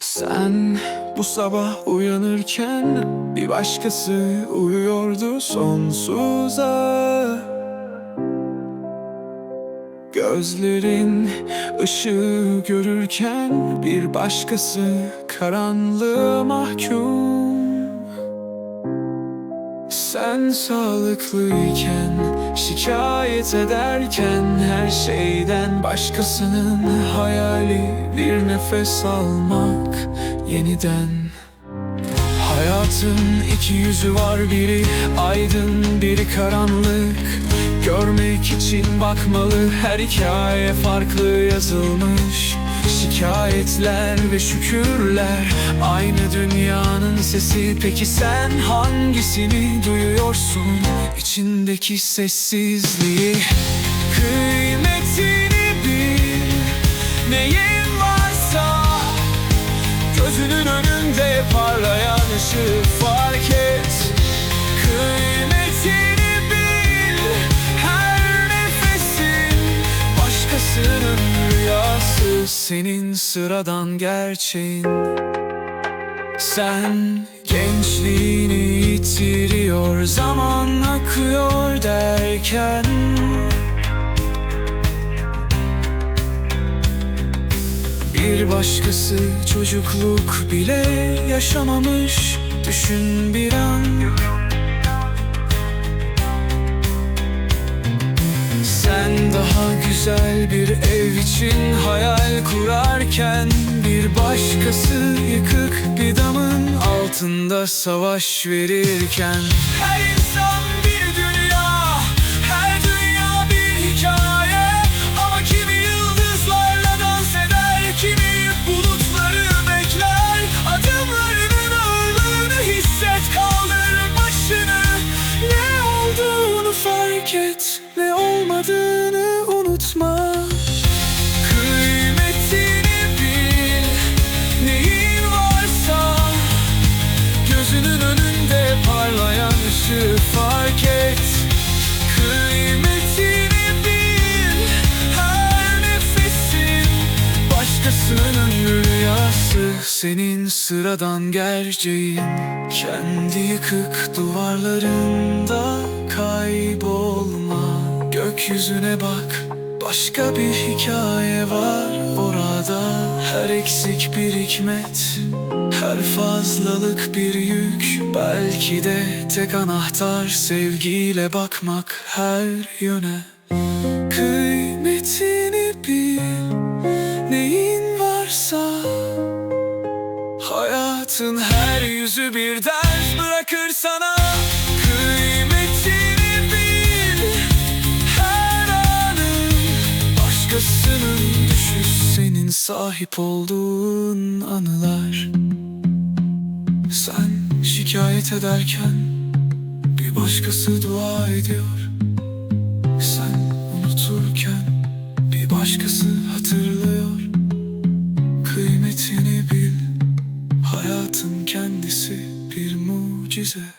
Sen bu sabah uyanırken bir başkası uyuyordu sonsuza. Gözlerin ışığı görürken bir başkası karanlığa mahkum Sen sağlıklıyken, şikayet ederken Her şeyden başkasının hayali Bir nefes almak yeniden. Hayatın iki yüzü var biri aydın biri karanlık. Görmek için bakmalı her hikaye farklı yazılmış Şikayetler ve şükürler. Aynı dünyanın sesi. Peki sen hangisini duyuyorsun? İçindeki sessizliği. Kıymetini bil. Neyin varsa Gözünün önünde parlayan ışığı fark et. Kıymetini Senin sıradan gerçeğin. Sen gençliğini yitiriyor Zaman akıyor derken. Bir başkası çocukluk bile yaşamamış Düşün bir an bir ev için hayal kurarken Bir başkası yıkık bir damın altında savaş verirken. Her insan bir dünya, her dünya bir hikaye. Ama kimi yıldızlarla dans eder, kimi bulutları bekler. Adımlarının ağırlığını hisset, kaldır başını. Ne olduğunu fark et, ne olmadığını unutma Senin sıradan gerçeğin Kendi yıkık duvarlarında kaybolma. Gökyüzüne bak Başka bir hikaye var. Orada Her eksik bir hikmet her fazlalık bir yük Belki de tek anahtar sevgiyle bakmak her yöne. Kıymetini bil Neyin varsa. Hayatın her yüzü bir ders bırakır sana. Kıymetini bil Her anın Başkasının düşü senin sahip olduğun anılar şikayet ederken bir başkası dua ediyor. Sen unuturken bir başkası hatırlıyor. Kıymetini bil Hayatın kendisi bir mucize